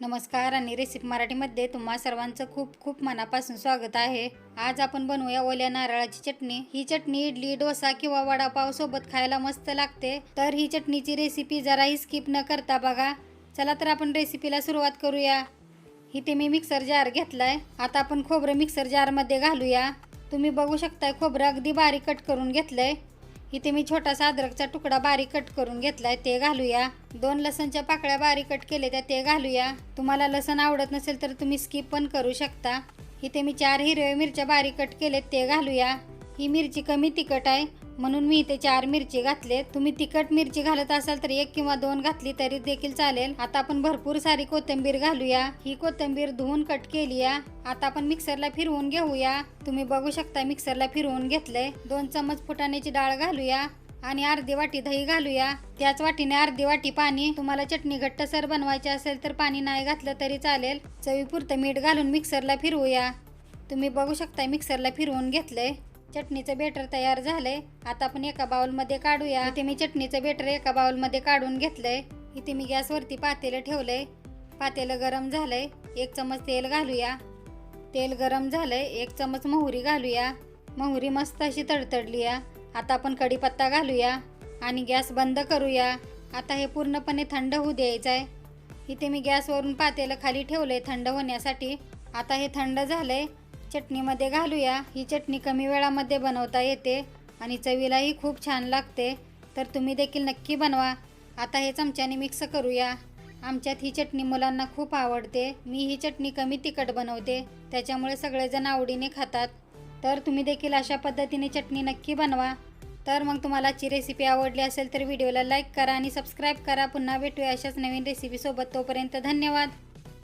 नमस्कार आणि रेसिपी मराठीमध्ये तुम्हा सर्वांचं खूप खूप मनापासून स्वागत आहे. आज आपण बनवूया ओल्या नारळाची चटणी. ही चटणी इडली डोसा किंवा वडापाव सोबत खायला मस्त लागते. तर ही चटणीची रेसिपी जराही स्किप न करता बघा. चला तर आपण रेसिपीला सुरुवात करूया. इथे मी मिक्सर जार घेतलाय. आता आपण खोबरं मिक्सर जारमध्ये घालूया. तुम्ही बघू शकताय खोबरं अगदी बारीक कट करून घेतलंय. इथे मी छोटासा अद्रकचा तुकडा बारीक कट करून घेतलाय ते घालूया. दोन लसणच्या पाकळ्या बारीक कट केले त्या ते घालूया. तुम्हाला लसण आवडत नसेल तर तुम्ही स्किप पण करू शकता. इथे मी चार हिरव्या मिरच्या बारीक कट केलेत ते घालूया. ही मिरची कमी तिखट आहे. म्हणून मी इथे चार मिरची घातले तुम्ही तिखट मिरची घालत असाल तर एक किंवा दोन घातली तरी देखील चालेल. आता आपण भरपूर सारी कोथिंबीर घालूया. ही कोथिंबीर धुवून कट केली आता आपण मिक्सरला फिरवून घेऊया. तुम्ही बघू शकता मिक्सरला फिरवून घेतलंय. दोन चमच फुटाण्याची डाळ घालूया आणि अर्धी वाटी दही घालूया. त्याच वाटीने अर्धी वाटी पाणी. तुम्हाला चटणी घट्टसर बनवायची असेल तर पाणी नाही घातलं तरी चालेल. चवीपुरतं मीठ घालून मिक्सरला फिरवूया. तुम्ही बघू शकता मिक्सरला फिरवून घेतलंय. चटणीचं बेटर तयार झालंय. आता आपण एका बाउलमध्ये काढूया. इथे मी चटणीचं बेटर एका बाउलमध्ये काढून घेतलंय. इथे मी गॅसवरती पातेलं ठेवलंय. पातेलं गरम झालंय. एक चमच तेल घालूया. तेल गरम झालंय. एक चमच मोहरी घालूया. मोहरी मस्त अशी तडतडली या आता आपण कढीपत्ता घालूया आणि गॅस बंद करूया. आता हे पूर्णपणे थंड होऊ द्यायचं आहे इथे मी गॅसवरून पातेलं खाली ठेवलंय थंड होण्यासाठी. आता हे थंड झालंय. चटणीमध्ये घालूया. ही चटणी कमी वेळामध्ये बनवता येते आणि चवीलाही खूप छान लागते. तर तुम्ही देखील नक्की बनवा. आता हे चमच्याने मिक्स करूया. आमच्यात ही चटणी मुलांना खूप आवडते. मी ही चटणी कमी तिखट बनवते. त्याच्यामुळे सगळेजण आवडीने खातात. तर तुम्ही देखील अशा पद्धतीने चटणी नक्की बनवा. तर मग तुम्हाला आजची रेसिपी आवडली असेल तर व्हिडिओला लाईक करा आणि सबस्क्राईब करा. पुन्हा भेटूया अशाच नवीन रेसिपीसोबत तोपर्यंत धन्यवाद.